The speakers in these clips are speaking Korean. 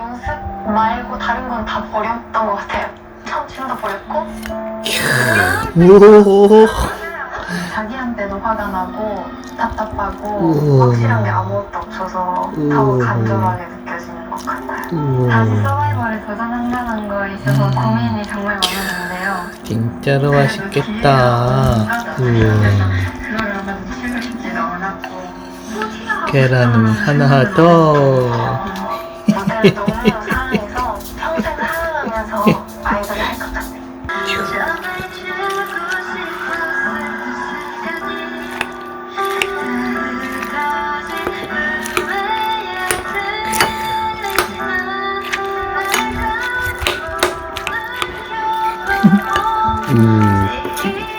연습 말고 다른 건 다 버렸던 것 같아요. 참치도 버렸고 오. 자기한테도 화가 나고 답답하고 우와. 확실한 게 아무것도 없어서 더 우와. 간절하게 느껴지는 것 같아요. 다시. 서바이벌에 도전한다는 거에 있어서 음. 고민이 정말 많았는데요. 진짜로 맛있겠다. 우와. 그거를 아마 놓치고 싶지도 않았고 계란은 하나 더. 모델을 너무 사랑해서 평생 사랑하면서 아이돌을 할 것 같아요. 음.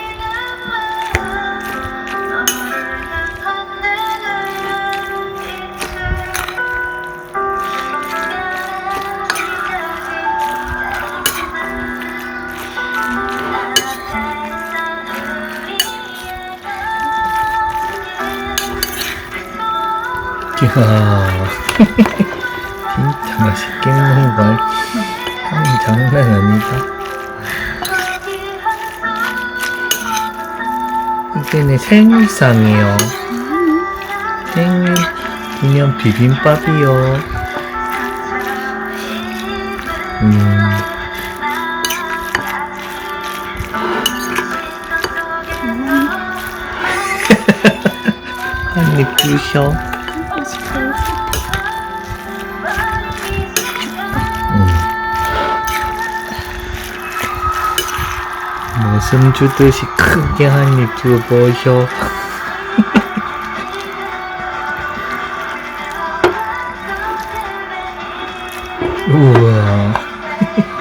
이야. 진짜 맛있게 먹는 걸. 향이 장난 아니다. 이게 내 생일상이요. 생일 기념 비빔밥이요. 음. 한입 주셔. 음. 모슴 주듯이 크게 한입 줘보셔. 우와.